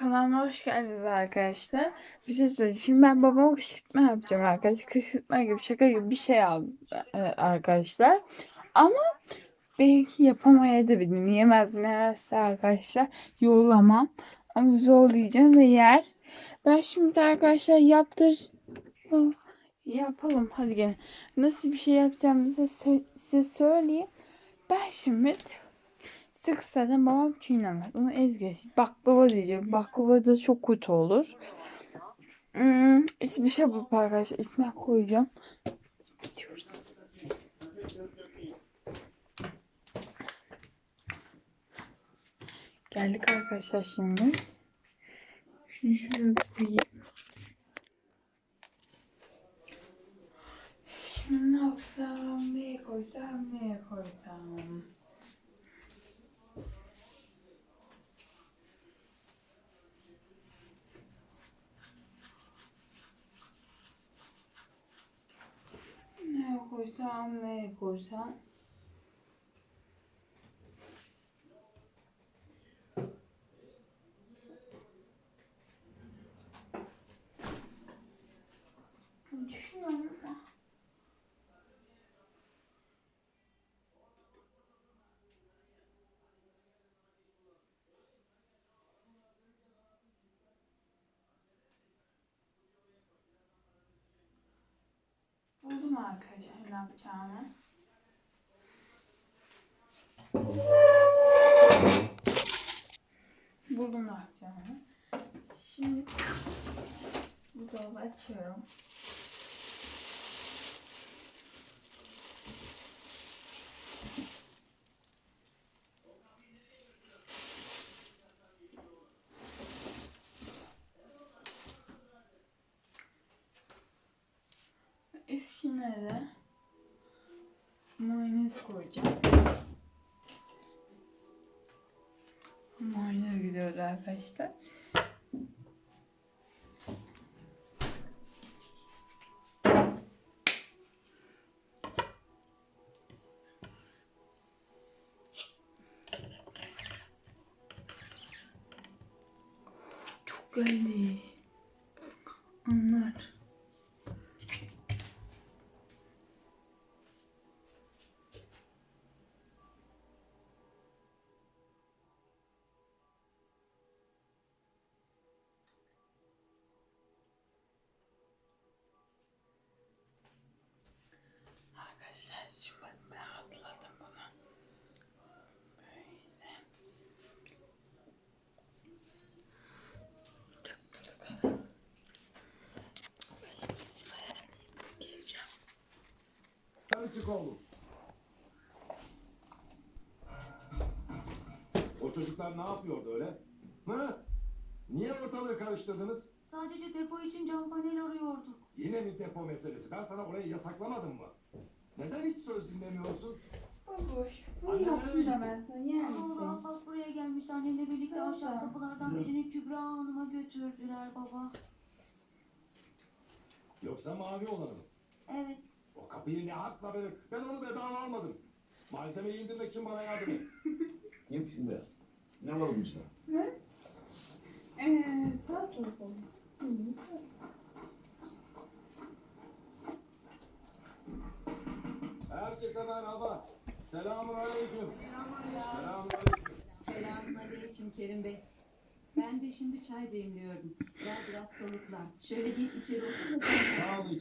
Kanalıma hoş geldiniz arkadaşlar. Bir şey söyleyeceğim. Şimdi ben babama kışkırtma yapacağım arkadaşlar. Kışkırtma gibi şaka gibi bir şey aldım e, arkadaşlar. Ama belki yapamayabilirim. Yiyemez mi yemezse arkadaşlar yollamam. Ama zorlayacağım ve yer. Ben şimdi arkadaşlar yaptır yapalım. Hadi gelin. Nasıl bir şey yapacağımızı size söyleyeyim. Ben şimdi Sık zaten babam çiğnemez. Onu ezgeç. Baklava diyeceğim. Baklava da çok kötü olur. Hmm, işte bir şey bulup arkadaşlar içine koyacağım. Gidiyoruz. Geldik arkadaşlar şimdi. Şunu şuraya koyayım. Şimdi ne yapsam, neye koysam. Ne koysam, ne koysam. Düşünüyorum ama. Buldum arkadaşlar ne yapacağımı. Buldum ne yapacağımı. Şimdi bu dolabı açıyorum. İçine de mayonez koyacağım. Mayonez gidiyor arkadaşlar. Çok geldi. Anlar. Oğlum. O çocuklar ne yapıyordu öyle? Hı? Niye ortalığı karıştırdınız? Sadece depo için cam panel arıyorduk. Yine mi depo meselesi? Ben sana orayı yasaklamadım mı? Neden hiç söz dinlemiyorsun? Baboş. Bunu Anne, yaptım da ben sana yer Baba misin? Afat buraya gelmiş annemle birlikte Sağ ol. ahşap kapılardan birini Kübra Hanım'a götürdüler baba. Yoksa mavi olanı mı? Evet. O kapıyı ne hakla verir? Ben onu bedava almadım. Malzemeyi indirmek için bana yardım et. Yap şimdi. Ne var bunun içinde? Ne? Eee salatalık oldu. Herkese merhaba. Selamun aleyküm. Selamun aleyküm. Selamünaleyküm Kerim Bey. Ben de şimdi çay demliyordum. Gel biraz soluklan. Şöyle geç içeri otur da sen Sağ olun.